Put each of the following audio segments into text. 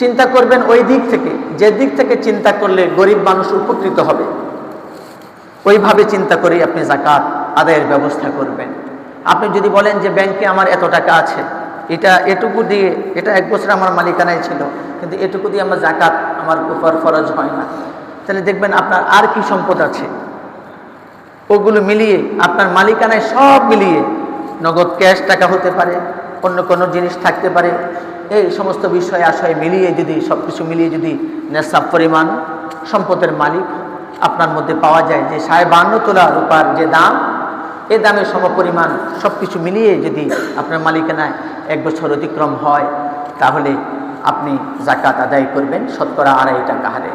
চিন্তা করবেন ওই দিক থেকে, যে দিক থেকে চিন্তা করলে গরিব মানুষ উপকৃত হবে। ওইভাবে চিন্তা করেই আপনি জাকাত আদায়ের ব্যবস্থা করবেন। আপনি যদি বলেন যে ব্যাংকে আমার এত টাকা আছে, এটা এটুকু দিয়ে, এটা এক বছর আমার মালিকানায় ছিল, কিন্তু এটুকু দিয়ে আমার জাকাত আমার উপর ফরজ হয় না। তাহলে দেখবেন আপনার আর কি সম্পদ আছে? ওগুলো মিলিয়ে, আপনার মালিকানায় সব মিলিয়ে নগদ ক্যাশ টাকা হতে পারে, অন্য কোনো জিনিস থাকতে পারে এই সমস্ত বিষয় আশয় মিলিয়ে যদি সব কিছু মিলিয়ে যদি নেশাব পরিমাণ সম্পদের মালিক আপনার মধ্যে পাওয়া যায়, যে সাড়ে বান্ন তোলা রূপার যে দাম এ দামের সমপরিমাণ সব কিছু মিলিয়ে যদি আপনার মালিকানায় এক বছর অতিক্রম হয়, তাহলে আপনি জাকাত আদায় করবেন শতকরা আড়াই টাকা হারে।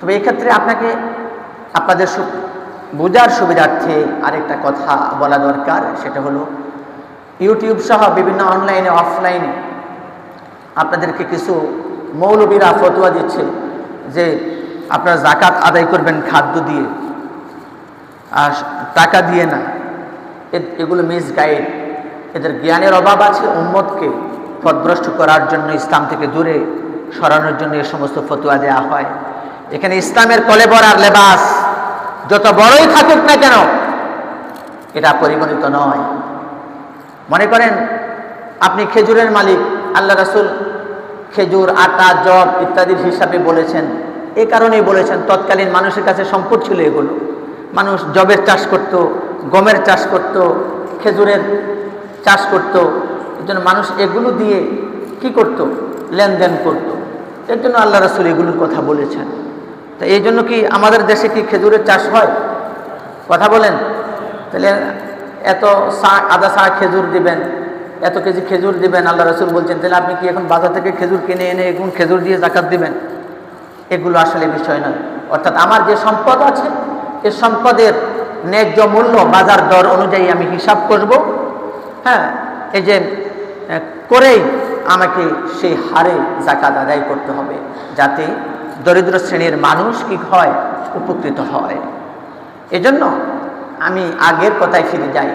তবে এক্ষেত্রে আপনাকে আপনাদের সু- বোঝার সুবিধার্থে আরেকটা কথা বলা দরকার, সেটা হলো, ইউটিউব সহ বিভিন্ন অনলাইনে অফলাইনে আপনাদেরকে কিছু মৌলবীরা ফতোয়া দিচ্ছে যে আপনারা জাকাত আদায় করবেন খাদ্য দিয়ে, আর টাকা দিয়ে না। এগুলো মিস গাইড এদের জ্ঞানের অভাব আছে উম্মতকে পথভ্রষ্ট করার জন্য, ইসলাম থেকে দূরে সরানোর জন্য এ সমস্ত ফতোয়া দেওয়া হয়। এখানে ইসলামের কলেবর আর লেবাস, যত বড়ই থাকুক না কেন, এটা পরিগণিত নয়। মনে করেন, আপনি খেজুরের মালিক, আল্লাহ রাসুল খেজুর, আটা জব ইত্যাদির হিসাবে বলেছেন। এ কারণেই বলেছেন, তৎকালীন মানুষের কাছে সম্পদ ছিল এগুলো। মানুষ জবের চাষ করত, গমের চাষ করত, খেজুরের চাষ করত। এই জন্য মানুষ এগুলো দিয়ে কি করত? লেনদেন করত। এর জন্য আল্লাহ রাসুল এগুলোর কথা বলেছেন। তা এই জন্য কি আমাদের দেশে কি খেজুরের চাষ হয়? কথা বলেন। তাহলে এত সা, আধা সা খেজুর দিবেন এত কেজি খেজুর দিবেন, আল্লাহ রসুল বলছেন, তাহলে আপনি কি এখন বাজার থেকে খেজুর কিনে এনে এখন খেজুর দিয়ে জাকাত দিবেন? এগুলো আসলে বিষয় নয়। অর্থাৎ আমার যে সম্পদ আছে, এ সম্পদের ন্যায্য মূল্য বাজার দর অনুযায়ী আমি হিসাব করব। হ্যাঁ এই যে করেই আমাকে সেই হারে জাকাত আদায় করতে হবে, যাতে দরিদ্র শ্রেণির মানুষ কি হয়, উপকৃত হয়। এজন্য আমি আগের কথায় ফিরে যাই।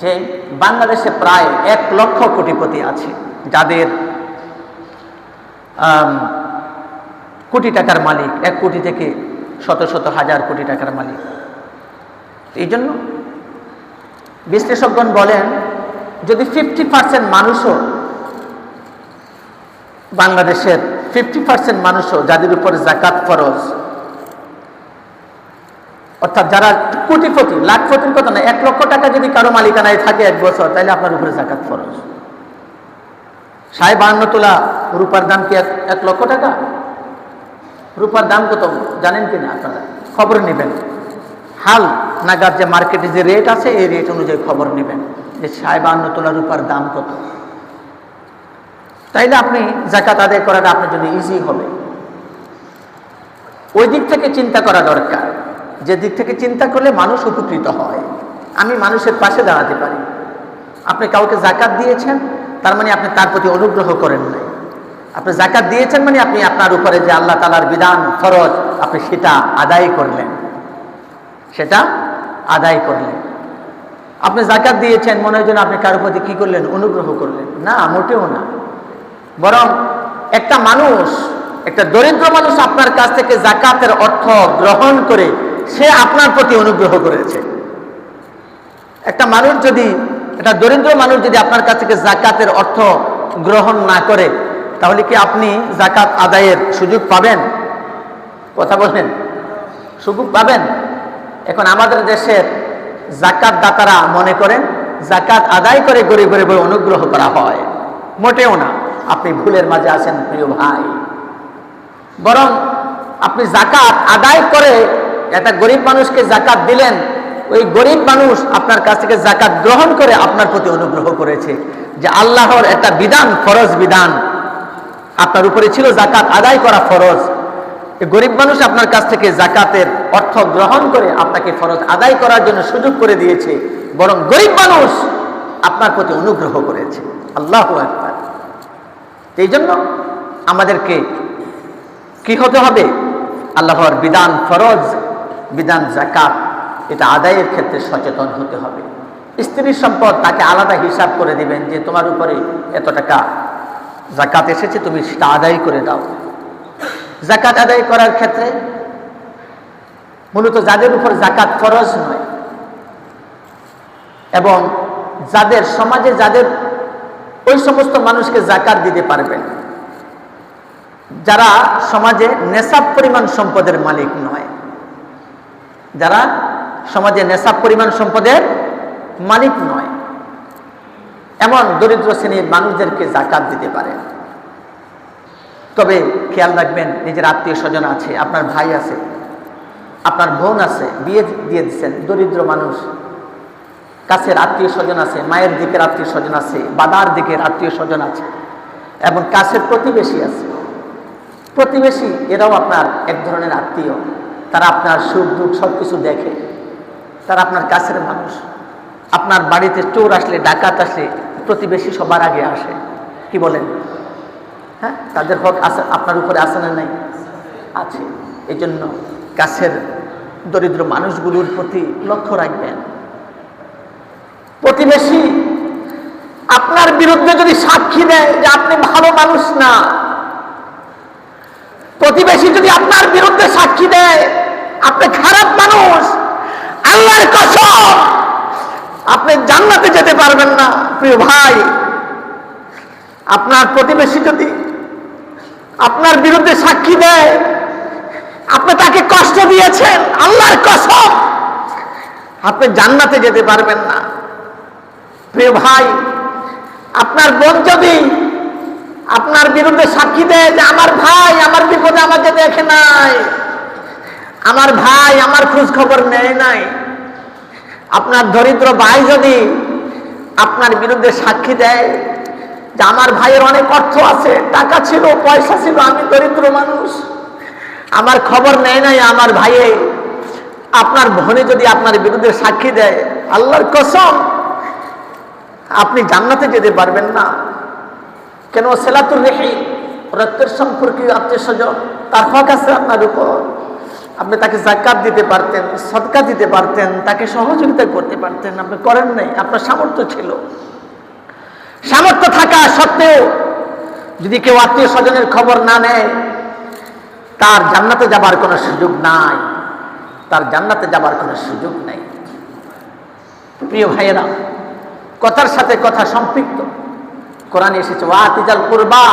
যে বাংলাদেশে প্রায় এক লক্ষ কোটিপতি আছে, যাদের কোটি টাকার মালিক, এক কোটি থেকে শত শত হাজার কোটি টাকার মালিক। এই জন্য বিশ্লেষকগণ বলেন, যদি ফিফটি পার্সেন্ট মানুষও বাংলাদেশের ফিফটি পার্সেন্ট মানুষও যাদের উপর জাকাত ফরজ অর্থাৎ যারা কোটিপতি, লাখপতির কথা না, এক লক্ষ টাকা যদি কারও মালিকানায় থাকে এক বছর, তাহলে আপনার উপরে জাকাত ফরজ। সাড়ে বাহান্ন তোলা রূপার দাম কি এক লক্ষ টাকা? রূপার দাম কত, জানেন কি না আপনারা? খবর নেবেন। হাল নাগাদ যে মার্কেটে যে রেট আছে, এই রেট অনুযায়ী খবর নেবেন যে সাড়ে বাহান্ন তোলা রূপার দাম কত। তাইলে আপনি জাকাত আদায় করাটা আপনার জন্য ইজি হবে। ওই দিক থেকে চিন্তা করা দরকার। যে দিক থেকে চিন্তা করলে মানুষ উপকৃত হয়। আমি মানুষের পাশে দাঁড়াতে পারি। আপনি কাউকে জাকাত দিয়েছেন, তার মানে আপনি তার প্রতি অনুগ্রহ করেন নাই। আপনি জাকাত দিয়েছেন মানে আপনি আপনার উপরে যে আল্লাহ তালার বিধান, ফরজ, আপনি সেটা আদায় করলেন। সেটা আদায় করলেন। আপনি জাকাত দিয়েছেন, মনে হয় যেন আপনি কারোর প্রতি কী করলেন? অনুগ্রহ করলেন। না, মোটেও না। বরং একটা মানুষ, একটা দরিদ্র মানুষ আপনার কাছ থেকে জাকাতের অর্থ গ্রহণ করে সে আপনার প্রতি অনুগ্রহ করেছে। একটা মানুষ যদি, একটা দরিদ্র মানুষ যদি আপনার কাছ থেকে জাকাতের অর্থ গ্রহণ না করে, তাহলে কি আপনি জাকাত আদায়ের সুযোগ পাবেন? কথা বললেন সুযোগ পাবেন? এখন আমাদের দেশের জাকাত দাতারা মনে করেন, জাকাত আদায় করে গরিব গরিবের অনুগ্রহ করা হয়। মোটেও না। আপনি ভুলের মাঝে আছেন, প্রিয় ভাই। বরং আপনি জাকাত আদায় করে একটা গরিব মানুষকে জাকাত দিলেন, ওই গরিব মানুষ আপনার কাছ থেকে জাকাত গ্রহণ করে আপনার প্রতি অনুগ্রহ করেছে যে আল্লাহর একটা বিধান, ফরজ বিধান। আপনার উপরে ছিল জাকাত আদায় করা ফরজ। গরিব মানুষ আপনার কাছ থেকে জাকাতের অর্থ গ্রহণ করে আপনাকে ফরজ আদায় করার জন্য সুযোগ করে দিয়েছে, বরং গরিব মানুষ আপনার প্রতি অনুগ্রহ করেছে। আল্লাহ একবার এই জন্য আমাদেরকে কি হতে হবে? আল্লাহর বিধান ফরজ বিধান জাকাত, এটা আদায়ের ক্ষেত্রে সচেতন হতে হবে। স্ত্রীর সম্পদ তাকে আলাদা হিসাব করে দিবেন যে তোমার উপরে এত টাকা জাকাত এসেছে, তুমি সেটা আদায় করে দাও। জাকাত আদায় করার ক্ষেত্রে মূলত যাদের উপর জাকাত ফরজ নয় এবং যাদের সমাজে যাদের ওই সমস্ত মানুষকে জাকাত দিতে পারবেন যারা সমাজে নেশাব পরিমাণ সম্পদের মালিক নয় যারা সমাজে নেশাব পরিমাণ সম্পদের মালিক নয়, এমন দরিদ্র শ্রেণির মানুষদেরকে জাকাত দিতে পারেন তবে খেয়াল রাখবেন, নিজের আত্মীয় স্বজন আছে, আপনার ভাই আছে, আপনার বোন আছে, বিয়ে দিয়ে দিচ্ছেন দরিদ্র মানুষ। কাছের আত্মীয় স্বজন আছে, মায়ের দিকের আত্মীয় স্বজন আছে, বাবার দিকের আত্মীয় স্বজন আছে এবং কাছের প্রতিবেশী আছে। প্রতিবেশী এরাও আপনার এক ধরনের আত্মীয়। তারা আপনার সুখ, দুঃখ সব কিছু দেখে। তারা আপনার কাছের মানুষ। আপনার বাড়িতে চোর আসলে, ডাকাত আসলে, প্রতিবেশী সবার আগে আসে। কি বলেন? হ্যাঁ তাদের হক আছে, আপনার উপরে আছে না নাই? আছে। এই জন্য কাছের দরিদ্র মানুষগুলোর প্রতি লক্ষ্য রাখবেন। প্রতিবেশী আপনার বিরুদ্ধে যদি সাক্ষী দেয় যে আপনি ভালো মানুষ না প্রতিবেশী যদি আপনার বিরুদ্ধে সাক্ষী দেয়, আপনি খারাপ মানুষ। আল্লাহর কসম, আপনি জান্নাতে যেতে পারবেন না, প্রিয় ভাই। আপনার প্রতিবেশী যদি আপনার বিরুদ্ধে সাক্ষী দেয়, আপনি তাকে কষ্ট দিয়েছেন, আল্লাহর কসম, আপনি জান্নাতে যেতে পারবেন না। প্রিয় ভাই, আপনার বোন যদি আপনার বিরুদ্ধে সাক্ষী দেয় যে, আমার ভাই দেখে নাই। আমার ভাই আমার খোঁজ খবর নেয় নাই। আপনার দরিদ্র ভাই যদি আপনার বিরুদ্ধে সাক্ষী দেয়, যে আমার ভাইয়ের অনেক অর্থ আছে, টাকা ছিল, পয়সা ছিল, আমি দরিদ্র মানুষ। আমার খবর নেয় নাই আমার ভাইয়ে। আপনার বোনে যদি আপনার বিরুদ্ধে সাক্ষী দেয়, আল্লাহর কসম, আপনি জান্নাতে যেতে পারবেন না। কেন? সেলাতুর রেখে রক্তের সম্পর্কে আত্মীয় স্বজন, তার হক আছে আপনার উপর। আপনি তাকে জাকাত দিতে পারতেন, সদকা দিতে পারতেন, তাকে সহযোগিতা করতে পারতেন। আপনি করেন নাই, আপনার সামর্থ্য ছিল। সামর্থ্য থাকা সত্ত্বেও যদি কেউ আত্মীয় স্বজনের খবর না নেয়, তার জান্নাতে যাবার কোনো সুযোগ নাই। তার জান্নাতে যাবার কোনো সুযোগ নেই। প্রিয় ভাইয়েরা, কথার সাথে কথা সম্পৃক্ত। কোরআন এসেছে, ওয়া তিজাল করবা।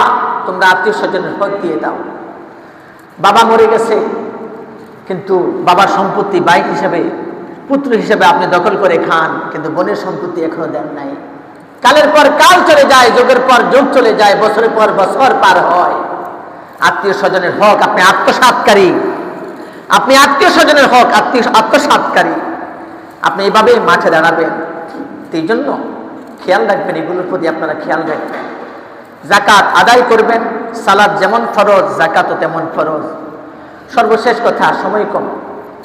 তোমরা আত্মীয় স্বজনের হক দিয়ে দাও। বাবা মরে গেছে, কিন্তু বাবার সম্পত্তি বাইক হিসেবে, পুত্র হিসেবে আপনি দখল করে খান, কিন্তু বোনের সম্পত্তি এখনও দেন নাই। কালের পর কাল চলে যায়, যুগের পর যুগ চলে যায়, বছরের পর বছর পার হয়। আত্মীয় স্বজনের হক আপনি আত্মসাতকারী। আপনি আত্মীয় স্বজনের হক আত্মীয় আত্মসাতকারী। আপনি এভাবে মাঠে দাঁড়াবেন। এই জন্য খেয়াল রাখবেন, এগুলোর প্রতি আপনারা খেয়াল রাখবেন। জাকাত আদায় করবেন সালাদ যেমন ফরজ জাকাতও তেমন ফরজ। সর্বশেষ কথা সময় কম।